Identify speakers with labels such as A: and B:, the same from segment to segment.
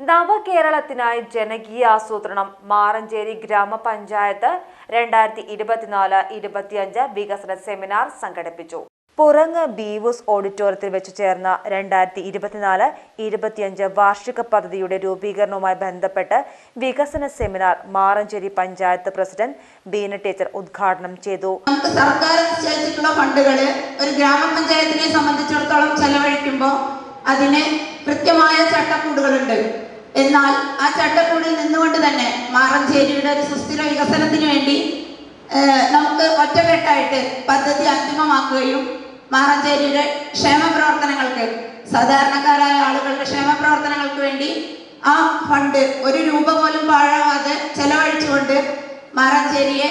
A: നവകേരളത്തിനായി ജനകീയ ആസൂത്രണം. മാറഞ്ചേരി ഗ്രാമപഞ്ചായത്ത് രണ്ടായിരത്തി ഇരുപത്തിനാല് ഇരുപത്തിയഞ്ച് വികസന സെമിനാർ സംഘടിപ്പിച്ചു. പുറങ്ങ് ബീവൂസ് ഓഡിറ്റോറിയത്തിൽ വെച്ച് ചേർന്ന രണ്ടായിരത്തി ഇരുപത്തിനാല് ഇരുപത്തിയഞ്ച് വാർഷിക പദ്ധതിയുടെ രൂപീകരണവുമായി ബന്ധപ്പെട്ട് വികസന seminar Maranchery panchayat president Beena teacher ഉദ്ഘാടനം ചെയ്തു.
B: നമുക്ക് സർക്കാർ നിശ്ചയിച്ചിട്ടുള്ള ഒരു ഗ്രാമപഞ്ചായത്തിനെ സംബന്ധിച്ചിടത്തോളം ചെലവഴിക്കുമ്പോൾ അതിന് കൃത്യമായ ചട്ടക്കൂടുകളുണ്ട്. എന്നാൽ ആ ചട്ടക്കൂടിൽ നിന്നുകൊണ്ട് തന്നെ മാറഞ്ചേരിയുടെ ഒരു സുസ്ഥിര വികസനത്തിന് വേണ്ടി നമുക്ക് ഒറ്റക്കെട്ടായിട്ട് പദ്ധതി അന്തിമമാക്കുകയും മാറഞ്ചേരിയുടെ ക്ഷേമ പ്രവർത്തനങ്ങൾക്ക് സാധാരണക്കാരായ ആളുകളുടെ ക്ഷേമ പ്രവർത്തനങ്ങൾക്ക് വേണ്ടി ആ ഫണ്ട് ഒരു രൂപ പോലും പാഴാവാതെ ചെലവഴിച്ചുകൊണ്ട് മാറഞ്ചേരിയെ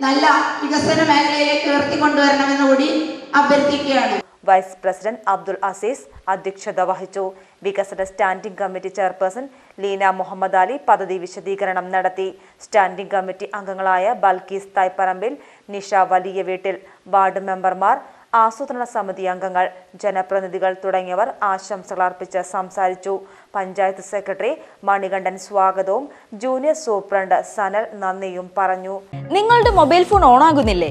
B: നല്ല വികസന മേഖലയിലേക്ക് ഉയർത്തിക്കൊണ്ടുവരണമെന്ന് കൂടി അഭ്യർത്ഥിക്കുകയാണ്.
A: വൈസ് പ്രസിഡന്റ് അബ്ദുൾ അസീസ് അധ്യക്ഷത വഹിച്ചു. വികസന standing committee chairperson Leena Muhammad Ali പദ്ധതി വിശദീകരണം നടത്തി. സ്റ്റാൻഡിംഗ് കമ്മിറ്റി അംഗങ്ങളായ ബൽക്കീസ് തായ്പറമ്പിൽ നിഷ വലിയ വീട്ടിൽ വാർഡ് മെമ്പർമാർ ആസൂത്രണ സമിതി അംഗങ്ങൾ ജനപ്രതിനിധികൾ തുടങ്ങിയവർ ആശംസകൾ അർപ്പിച്ച് സംസാരിച്ചു. പഞ്ചായത്ത് സെക്രട്ടറി മണികണ്ഠൻ സ്വാഗതവും ജൂനിയർ സൂപ്രണ്ട് സനൽ നന്ദിയും പറഞ്ഞു.
C: നിങ്ങളുടെ മൊബൈൽ ഫോൺ ഓൺ ആകുന്നില്ലേ